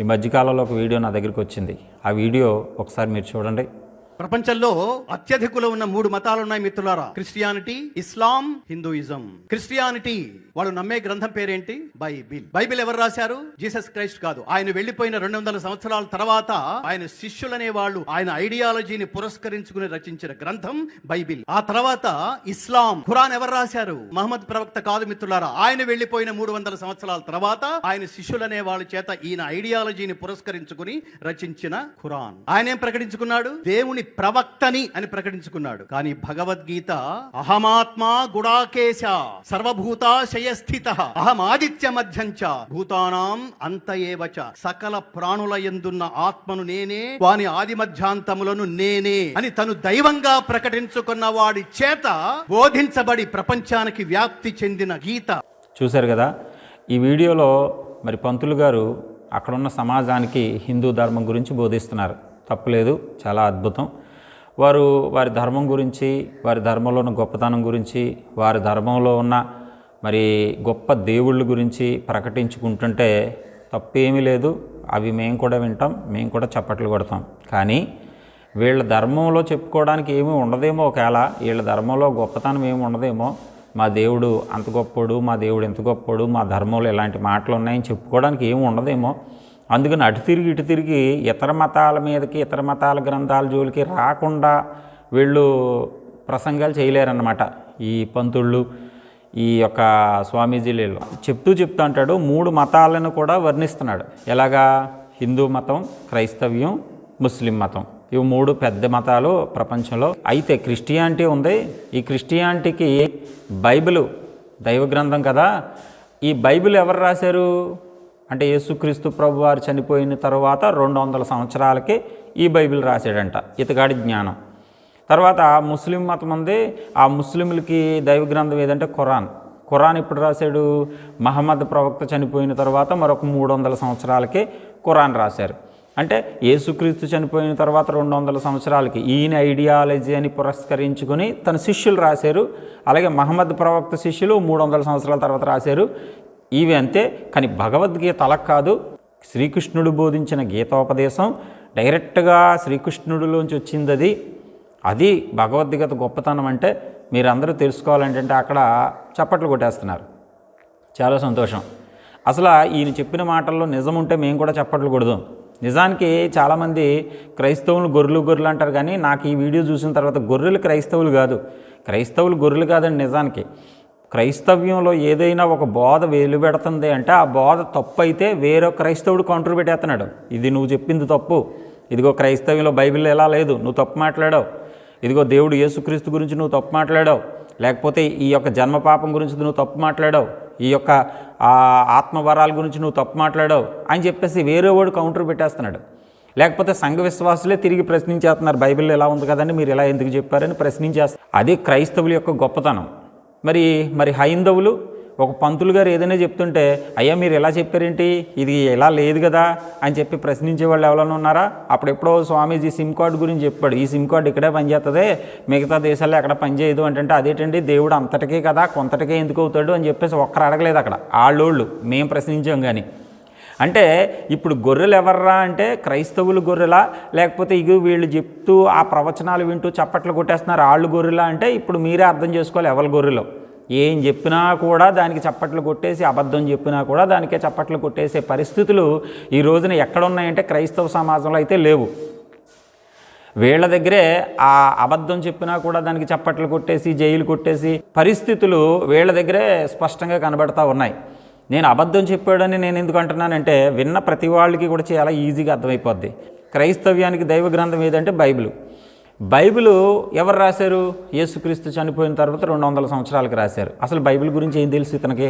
ఈ మధ్యకాలంలో ఒక వీడియో నా దగ్గరికి వచ్చింది. ఆ వీడియో ఒకసారి మీరు చూడండి. ప్రపంచంలో అత్యధికులు ఉన్న మూడు మతాలు ఉన్నాయి మిత్రులారా. క్రిస్టియానిటీ ఇస్లాం హిందూయిజం. క్రిస్టియానిటీ వాళ్ళు నమ్మే గ్రంథం పేరేంటి? బైబిల్. బైబిల్ ఎవరు రాశారు? జీసస్ క్రైస్ట్ కాదు. ఆయన వెళ్ళిపోయిన రెండు వందల సంవత్సరాల తర్వాత ఆయన శిష్యులనే వాళ్ళు ఆయన ఐడియాలజీని పురస్కరించుకుని రచించిన గ్రంథం బైబిల్. ఆ తర్వాత ఇస్లాం. ఖురాన్ ఎవరు రాశారు? మహమ్మద్ ప్రవక్త కాదు మిత్రులారా. ఆయన వెళ్ళిపోయిన మూడు వందల సంవత్సరాల తర్వాత ఆయన శిష్యులనే వాళ్ళ చేత ఈయన ఐడియాలజీని పురస్కరించుకుని రచించిన ఖురాన్. ఆయన ఏం ప్రకటించుకున్నాడు? దేవుని ప్రవక్తని అని ప్రకటించుకున్నాడు. కానీ భగవద్గీత అహమాత్మా గుడాకేశ సర్వభూతాశయస్థిత అహమాదిత్య మధ్యంచ భూతానాం అంత ఏవచ సకల ప్రాణుల ఎందున్న ఆత్మను నేనే వాని ఆది మధ్యాంతములను నేనే అని తను దైవంగా ప్రకటించుకున్న వాడి చేత బోధించబడి ప్రపంచానికి వ్యాప్తి చెందిన గీత. చూశారు కదా ఈ వీడియోలో మరి పంతులు గారు అక్కడున్న సమాజానికి హిందూ ధర్మం గురించి బోధిస్తున్నారు. తప్పులేదు చాలా అద్భుతం. వారు వారి ధర్మం గురించి వారి ధర్మంలో ఉన్న గొప్పతనం గురించి వారి ధర్మంలో ఉన్న మరి గొప్ప దేవుళ్ళ గురించి ప్రకటించుకుంటుంటే తప్పేమీ లేదు. అవి మేము కూడా వింటాం మేము కూడా చప్పట్లు కొడతాం. కానీ వీళ్ళ ధర్మంలో చెప్పుకోవడానికి ఏమీ ఉండదేమో ఒకవేళ వీళ్ళ ధర్మంలో గొప్పతనం ఏమి ఉండదేమో మా దేవుడు అంత గొప్పడు మా దేవుడు ఎంత గొప్పడు మా ధర్మంలో ఇలాంటి మాటలు ఉన్నాయని చెప్పుకోవడానికి ఏమి ఉండదేమో అందుకని అటు తిరిగి ఇటు తిరిగి ఇతర మతాల మీదకి ఇతర మతాల గ్రంథాల జోలికి రాకుండా వీళ్ళు ప్రసంగాలు చేయలేరన్నమాట. ఈ పంతుళ్ళు ఈ యొక్క స్వామీజీలు చెప్తూ చెప్తూ అంటాడు మూడు మతాలను కూడా వర్ణిస్తున్నాడు. ఎలాగా? హిందూ మతం క్రైస్తవ్యం ముస్లిం మతం. ఇవి మూడు పెద్ద మతాలు ప్రపంచంలో. అయితే క్రిస్టియానిటీ ఉంది. ఈ క్రిస్టియానిటీకి బైబిల్ దైవ గ్రంథం కదా. ఈ బైబిల్ ఎవరు రాశారు? అంటే యేసుక్రీస్తు ప్రభు వారు చనిపోయిన తర్వాత రెండు వందల సంవత్సరాలకి ఈ బైబిల్ రాశాడంట ఇతగాడి జ్ఞానం. తర్వాత ముస్లిం మతం ఉంది ఆ ముస్లింలకి దైవ గ్రంథం ఏదంటే ఖురాన్. ఖురాన్ ఇప్పుడు రాశాడు? మహమ్మద్ ప్రవక్త చనిపోయిన తర్వాత మరొక మూడు వందల సంవత్సరాలకి ఖురాన్ రాశారు. అంటే యేసుక్రీస్తు చనిపోయిన తర్వాత రెండు వందల సంవత్సరాలకి ఈయన ఐడియాలజీ అని పురస్కరించుకొని తన శిష్యులు రాశారు. అలాగే మహమ్మద్ ప్రవక్త శిష్యులు మూడు వందల సంవత్సరాల తర్వాత రాశారు. ఇవి అంతే కానీ భగవద్గీత అలా కాదు. శ్రీకృష్ణుడు బోధించిన గీతోపదేశం డైరెక్ట్గా శ్రీకృష్ణుడిలోంచి వచ్చింది అది అది భగవద్గీత గొప్పతనం అంటే మీరందరూ తెలుసుకోవాలంటే అక్కడ చప్పట్లు కొట్టేస్తున్నారు. చాలా సంతోషం. అసలు ఈయన చెప్పిన మాటల్లో నిజం ఉంటే మేము కూడా చప్పట్లు కొడదాం. నిజానికి చాలామంది క్రైస్తవులు గొర్రెలు గొర్రెలు అంటారు కానీ నాకు ఈ వీడియో చూసిన తర్వాత గొర్రెలు క్రైస్తవులు కాదు. క్రైస్తవులు గొర్రెలు కాదండి నిజానికి. క్రైస్తవ్యంలో ఏదైనా ఒక బోధ వెలువెడుతుంది అంటే ఆ బోధ తప్పు అయితే వేరే క్రైస్తవుడు కౌంటర్ పెట్టేస్తున్నాడు ఇది నువ్వు చెప్పింది తప్పు. ఇదిగో క్రైస్తవ్యంలో బైబిల్ ఎలా లేదు. నువ్వు తప్పు మాట్లాడావు. ఇదిగో దేవుడు యేసుక్రీస్తు గురించి నువ్వు తప్పు మాట్లాడావు. లేకపోతే ఈ యొక్క జన్మ పాపం గురించి నువ్వు తప్పు మాట్లాడావు. ఈ యొక్క ఆత్మవరాల గురించి నువ్వు తప్పు మాట్లాడావు అని చెప్పేసి వేరే వాడు కౌంటర్ పెట్టేస్తున్నాడు. లేకపోతే సంఘ విశ్వాసులే తిరిగి ప్రశ్నించేస్తున్నారు బైబిల్ ఎలా ఉంది కదండి మీరు ఎలా ఎందుకు చెప్పారని ప్రశ్నించేస్తారు అది క్రైస్తవుల యొక్క గొప్పతనం. మరి మరి హైందవులు ఒక పంతులు గారు ఏదైనా చెప్తుంటే అయ్యా మీరు ఎలా చెప్పారేంటి? ఇది ఎలా లేదు కదా? అని చెప్పి ప్రశ్నించే వాళ్ళు ఎవరైనా ఉన్నారా? అప్పుడెప్పుడో స్వామీజీ సిమ్ కార్డు గురించి చెప్పాడు. ఈ సిమ్ కార్డు ఇక్కడే పనిచేస్తుంది మిగతా దేశాల్లో ఎక్కడ పనిచేయదు అంటే అదేంటండి? దేవుడు అంతటికే కదా కొంతటికే ఎందుకు అవుతాడు? అని చెప్పేసి ఒక్కరు అడగలేదు అక్కడ. ఆళ్ళోళ్ళు మేము ప్రశ్నించాం కానీ. అంటే ఇప్పుడు గొర్రెలు ఎవర్రా అంటే క్రైస్తవులు గొర్రెలా? లేకపోతే ఇగు వీళ్ళు చెప్తూ ఆ ప్రవచనాలు వింటూ చప్పట్లు కొట్టేస్తున్నారు వాళ్ళు గొర్రెలా అంటే ఇప్పుడు మీరే అర్థం చేసుకోవాలి ఎవరి గొర్రెలో. ఏం చెప్పినా కూడా దానికి చప్పట్లు కొట్టేసి అబద్ధం చెప్పినా కూడా దానికే చప్పట్లు కొట్టేసే పరిస్థితులు ఈ రోజున ఎక్కడున్నాయంటే క్రైస్తవ సమాజంలో అయితే లేవు. వీళ్ళ దగ్గరే ఆ అబద్ధం చెప్పినా కూడా దానికి చప్పట్లు కొట్టేసి జైలు కొట్టేసి పరిస్థితులు వీళ్ళ దగ్గరే స్పష్టంగా కనబడతా ఉన్నాయి. నేను అబద్ధం చెప్పాడని నేను ఎందుకు అంటున్నానంటే విన్న ప్రతి వాళ్ళకి కూడా చాలా ఈజీగా అర్థమైపోద్ది. క్రైస్తవ్యానికి దైవ గ్రంథం ఏదంటే బైబిల్. బైబిల్ ఎవరు రాశారు? యేసుక్రీస్తు చనిపోయిన తర్వాత రెండు వందల సంవత్సరాలకు రాశారు. అసలు బైబిల్ గురించి ఏం తెలుసు ఇతనికి?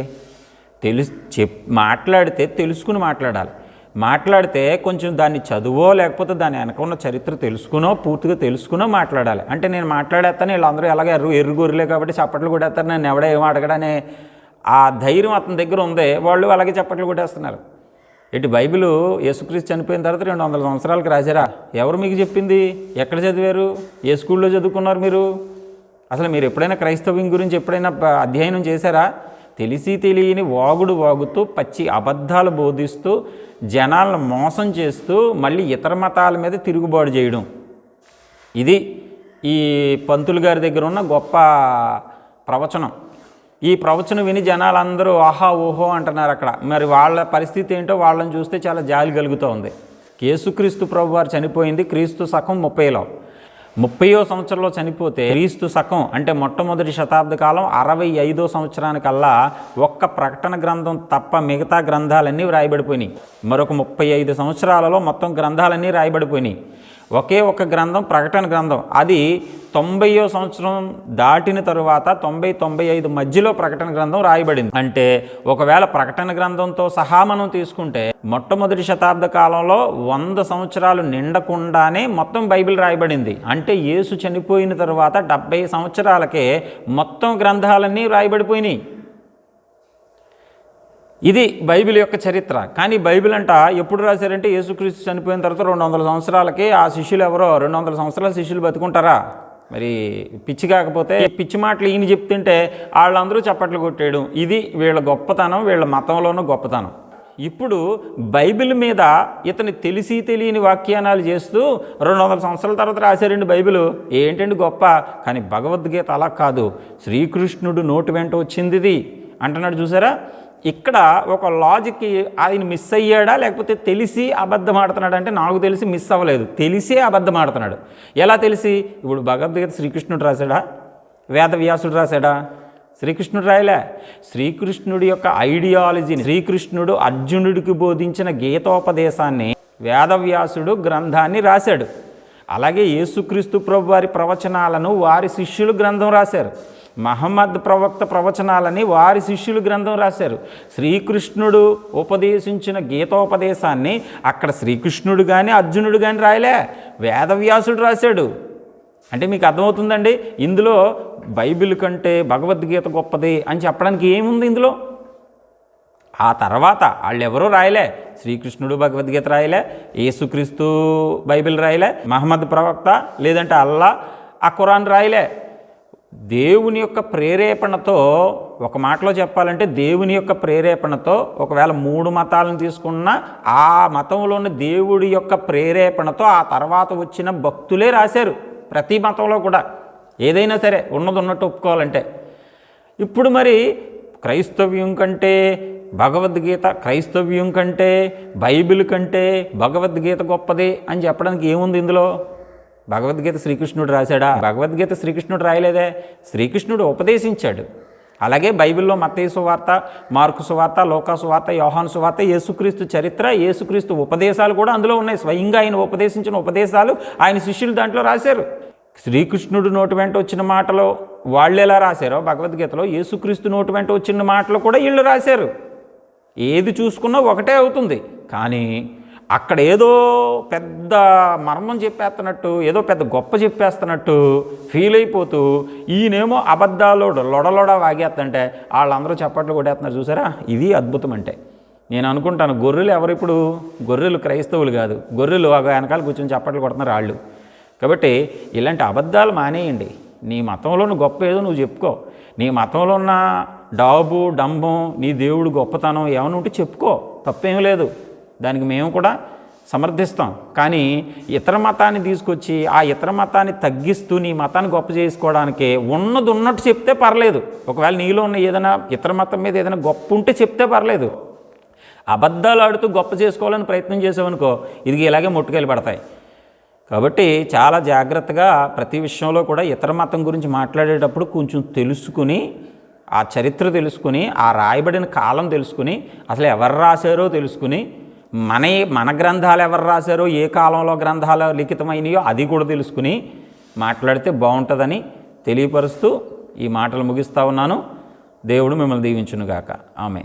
తెలుసు చెప్ మాట్లాడితే తెలుసుకుని మాట్లాడాలి. మాట్లాడితే కొంచెం దాన్ని చదువో లేకపోతే దాని వెనక ఉన్న చరిత్ర తెలుసుకునో పూర్తిగా తెలుసుకునో మాట్లాడాలి. అంటే నేను మాట్లాడేస్తాను వీళ్ళందరూ ఎలాగ ఎర్రు ఎర్రుగొర్రులే కాబట్టి చప్పట్లు కూడా వేస్తారు నేను ఎవడ ఏం అడగడనే ఆ ధైర్యం అతని దగ్గర ఉంది. వాళ్ళు అలాగే చప్పట్లు కొట్టేస్తున్నారు. ఇటు బైబిల్ యేసుక్రీస్తు చనిపోయిన తర్వాత రెండు వందల సంవత్సరాలకి రాశారా? ఎవరు మీకు చెప్పింది? ఎక్కడ చదివారు? ఏ స్కూల్లో చదువుకున్నారు మీరు? అసలు మీరు ఎప్పుడైనా క్రైస్తవ్యం గురించి ఎప్పుడైనా అధ్యయనం చేశారా? తెలిసి తెలియని వాగుడు వాగుతూ పచ్చి అబద్ధాలు బోధిస్తూ జనాలను మోసం చేస్తూ మళ్ళీ ఇతర మతాల మీద తిరుగుబాటు చేయడం. ఇది ఈ పంతులు గారి దగ్గర ఉన్న గొప్ప ప్రవచనం. ఈ ప్రవచనం విని జనాలందరూ ఆహా ఓహో అంటున్నారు అక్కడ. మరి వాళ్ళ పరిస్థితి ఏంటో వాళ్ళని చూస్తే చాలా జాలి కలుగుతోంది కేసుక్రీస్తు యేసుక్రీస్తు ప్రభు వారు చనిపోయింది క్రీస్తు శకం ముప్పైలో. ముప్పయో సంవత్సరంలో చనిపోతే క్రీస్తు శకం అంటే మొట్టమొదటి శతాబ్ద కాలం అరవై ఐదో సంవత్సరానికల్లా ఒక్క ప్రకటన గ్రంథం తప్ప మిగతా గ్రంథాలన్నీ వ్రాయబడిపోయినాయి. మరొక ముప్పై ఐదు సంవత్సరాలలో మొత్తం గ్రంథాలన్నీ రాయబడిపోయినాయి. ఒకే ఒక గ్రంథం ప్రకటన గ్రంథం. అది తొంభైయో సంవత్సరం దాటిన తరువాత తొంభై తొంభై ఐదు మధ్యలో ప్రకటన గ్రంథం రాయబడింది. అంటే ఒకవేళ ప్రకటన గ్రంథంతో సహా మనం తీసుకుంటే మొట్టమొదటి శతాబ్ద కాలంలో వంద సంవత్సరాలు నిండకుండానే మొత్తం బైబిల్ రాయబడింది. అంటే యేసు చనిపోయిన తరువాత డెబ్బై సంవత్సరాలకే మొత్తం గ్రంథాలన్నీ రాయబడిపోయినాయి. ఇది బైబిల్ యొక్క చరిత్ర. కానీ బైబిల్ అంట ఎప్పుడు రాశారంటే యేసుక్రీస్తు చనిపోయిన తర్వాత రెండు వందల సంవత్సరాలకి ఆ శిష్యులు ఎవరో రెండు వందల సంవత్సరాల శిష్యులు బతుకుంటారా? మరి పిచ్చి కాకపోతే పిచ్చి మాటలు ఈయన చెప్తుంటే వాళ్ళందరూ చప్పట్లు కొట్టేయడం. ఇది వీళ్ళ గొప్పతనం వీళ్ళ మతంలోనూ గొప్పతనం. ఇప్పుడు బైబిల్ మీద ఇతని తెలిసి తెలియని వ్యాఖ్యానాలు చేస్తూ రెండు వందల సంవత్సరాల తర్వాత రాశారండి బైబిల్. ఏంటండి గొప్ప? కానీ భగవద్గీత అలా కాదు. శ్రీకృష్ణుడు నోటి వెంట వచ్చింది ఇది అంటున్నాడు చూసారా? ఇక్కడ ఒక లాజిక్కి ఆయన మిస్ అయ్యాడా లేకపోతే తెలిసి అబద్ధం ఆడుతున్నాడు అంటే నాకు తెలిసి మిస్ అవ్వలేదు. తెలిసే అబద్ధం ఆడుతున్నాడు. ఎలా తెలిసి? ఇప్పుడు భగవద్గీత శ్రీకృష్ణుడు రాశాడా? వేదవ్యాసుడు రాశాడా? శ్రీకృష్ణుడు రాయలే. శ్రీకృష్ణుడి యొక్క ఐడియాలజీని శ్రీకృష్ణుడు అర్జునుడికి బోధించిన గీతోపదేశాన్ని వేదవ్యాసుడు గ్రంథాన్ని రాశాడు. అలాగే యేసుక్రీస్తు ప్రభు వారి ప్రవచనాలను వారి శిష్యులు గ్రంథం రాశారు. మహమ్మద్ ప్రవక్త ప్రవచనాలని వారి శిష్యులు గ్రంథం రాశారు. శ్రీకృష్ణుడు ఉపదేశించిన గీతోపదేశాన్ని అక్కడ శ్రీకృష్ణుడు కానీ అర్జునుడు కానీ రాయలే. వేదవ్యాసుడు రాశాడు. అంటే మీకు అర్థమవుతుందండి? ఇందులో బైబిల్ కంటే భగవద్గీత గొప్పది అని చెప్పడానికి ఏముంది ఇందులో? ఆ తర్వాత వాళ్ళు ఎవరూ రాయలే. శ్రీకృష్ణుడు భగవద్గీత రాయలే. యేసుక్రీస్తు బైబిల్ రాయలే. మహమ్మద్ ప్రవక్త లేదంటే అల్లా ఆ ఖురాన్ రాయలే. దేవుని యొక్క ప్రేరేపణతో ఒక మాటలో చెప్పాలంటే దేవుని యొక్క ప్రేరేపణతో ఒకవేళ మూడు మతాలను తీసుకున్నా ఆ మతంలోని దేవుడి యొక్క ప్రేరేపణతో ఆ తర్వాత వచ్చిన భక్తులే రాశారు. ప్రతి మతంలో కూడా ఏదైనా సరే ఉన్నది ఉన్నట్టు ఒప్పుకోవాలంటే. ఇప్పుడు మరి క్రైస్తవ్యం కంటే భగవద్గీత క్రైస్తవ్యం కంటే బైబిల్ కంటే భగవద్గీత గొప్పది అని చెప్పడానికి ఏముంది ఇందులో? భగవద్గీత శ్రీకృష్ణుడు రాశాడా? భగవద్గీత శ్రీకృష్ణుడు రాయలేదే. శ్రీకృష్ణుడు ఉపదేశించాడు. అలాగే బైబిల్లో మత్తయి సువార్త మార్కు సువార్త లోకా సువార్త యోహాను సువార్త యేసుక్రీస్తు చరిత్ర యేసుక్రీస్తు ఉపదేశాలు కూడా అందులో ఉన్నాయి. స్వయంగా ఆయన ఉపదేశించిన ఉపదేశాలు ఆయన శిష్యులు దాంట్లో రాశారు. శ్రీకృష్ణుడు నోటి వెంట వచ్చిన మాటలు వాళ్ళు ఎలా రాశారో భగవద్గీతలో యేసుక్రీస్తు నోటి వెంట వచ్చిన మాటలు కూడా వీళ్ళు రాశారు. ఏది చూసుకున్నా ఒకటే అవుతుంది. కానీ అక్కడ ఏదో పెద్ద మర్మం చెప్పేస్తున్నట్టు ఏదో పెద్ద గొప్ప చెప్పేస్తున్నట్టు ఫీల్ అయిపోతూ ఈయనేమో అబద్ధాలు లొడలొడ వాగేస్తుంటే వాళ్ళందరూ చప్పట్లు కొట్టేస్తున్నారు. చూసారా? ఇది అద్భుతం అంటే. నేను అనుకుంటాను గొర్రెలు ఎవరిప్పుడు? గొర్రెలు క్రైస్తవులు కాదు. గొర్రెలు ఒక వెనకాల కూర్చొని చప్పట్లు కొడుతున్నారు వాళ్ళు. కాబట్టి ఇలాంటి అబద్ధాలు మానేయండి. నీ మతంలో నువ్వు గొప్ప ఏదో నువ్వు చెప్పుకో. నీ మతంలో ఉన్న డాబు డంబం నీ దేవుడు గొప్పతనం ఏమైనా ఉంటే చెప్పుకో. తప్పేం లేదు. దానికి మేము కూడా సమర్థిస్తాం. కానీ ఇతర మతాన్ని తీసుకొచ్చి ఆ ఇతర మతాన్ని తగ్గిస్తూ నీ మతాన్ని గొప్ప చేసుకోవడానికి ఉన్నది ఉన్నట్టు చెప్తే పర్లేదు. ఒకవేళ నీలో ఉన్న ఏదైనా ఇతర మతం మీద ఏదైనా గొప్ప ఉంటే చెప్తే పర్లేదు. అబద్ధాలు ఆడుతూ గొప్ప చేసుకోవాలని ప్రయత్నం చేసావనుకో ఇది ఇలాగే ముట్టుకెళ్ళి పడతాయి. కాబట్టి చాలా జాగ్రత్తగా ప్రతి విషయంలో కూడా ఇతర మతం గురించి మాట్లాడేటప్పుడు కొంచెం తెలుసుకుని ఆ చరిత్ర తెలుసుకుని ఆ రాయబడిన కాలం తెలుసుకుని అసలు ఎవరు రాశారో తెలుసుకుని మన మన గ్రంథాలు ఎవరు రాశారో ఏ కాలంలో గ్రంథాలు లిఖితమైనయో అది కూడా తెలుసుకుని మాట్లాడితే బాగుంటుందని తెలియపరుస్తూ ఈ మాటలు ముగిస్తా ఉన్నాను. దేవుడు మిమ్మల్ని దీవించునుగాక. ఆమె